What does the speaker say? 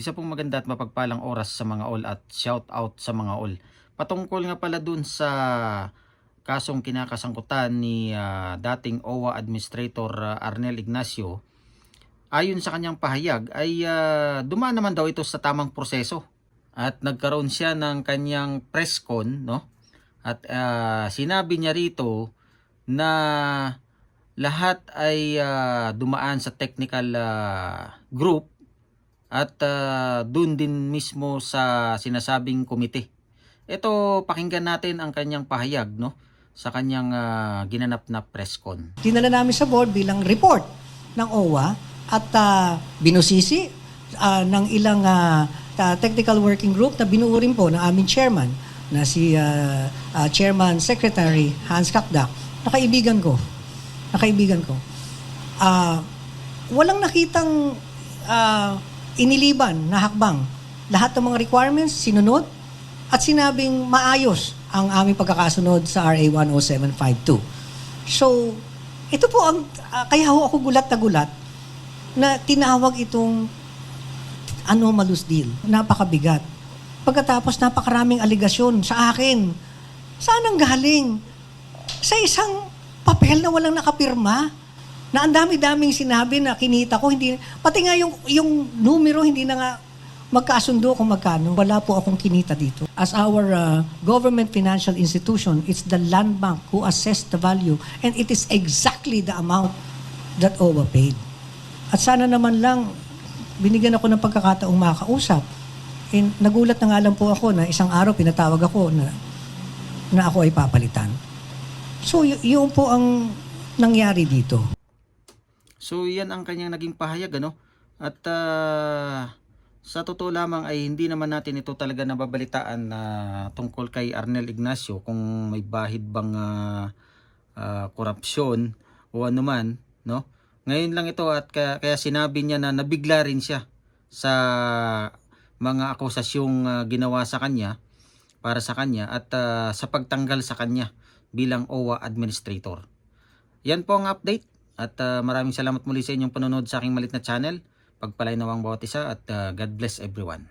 Isa pong maganda at mapagpalang oras sa mga all at shout out sa mga all. Patungkol nga pala dun sa kasong kinakasangkutan ni ah, dating OWA Administrator ah, Arnel Ignacio, ayon sa kanyang pahayag ay ah, dumaan naman daw ito sa tamang proseso at nagkaroon siya ng kanyang press con no at ah, sinabi niya rito na lahat ay ah, dumaan sa technical ah, group at uh, dun din mismo sa sinasabing komite. Ito pakinggan natin ang kanyang pahayag no sa kanyang ah, ginanap na press con. dinala namin sa board bilang report ng OWA at ah, binusisi ah, ng ilang ah, ta- technical working group na binuo po ng aming chairman na si ah, ah, Chairman Secretary Hans Kakdak, nakaibigan ko. Nakaibigan ko. Ah, walang nakitang ah, iniliban na hakbang. Lahat ng mga requirements sinunod at sinabing maayos ang aming pagkakasunod sa RA 10752. So, ito po ang, ah, kaya ho ako gulat na gulat na tinawag itong anomalous deal. Napakabigat. Pagkatapos napakaraming aligasyon sa akin. Saan ang galing? Sa isang papel na walang nakapirma. Na ang dami-daming sinabi na kinita ko, hindi, pati nga yung, yung numero hindi na nga magkasundo kung magkano. Wala po akong kinita dito. As our uh, government financial institution, it's the land bank who assessed the value and it is exactly the amount that OWA paid. At sana naman lang, binigyan ako ng pagkakataong makausap. And nagulat na nga lang po ako na isang araw pinatawag ako na, na ako ay papalitan. So, y- yun po ang nangyari dito. So yan ang kanyang naging pahayag ano. At ah, sa totoo lamang ay hindi naman natin ito talaga nababalitaan na tungkol kay Arnel Ignacio kung may bahid bang ah, ah, korupsyon o ano man, no? Ngayon lang ito at kaya, kaya sinabi niya na nabigla rin siya sa mga akusasyong ah, ginawa sa kanya para sa kanya at ah, sa pagtanggal sa kanya bilang OWA administrator. Yan po ang update at ah, maraming salamat muli sa inyong panonood sa aking malit na channel. Pagpalay nawang bawat isa at ah, God bless everyone.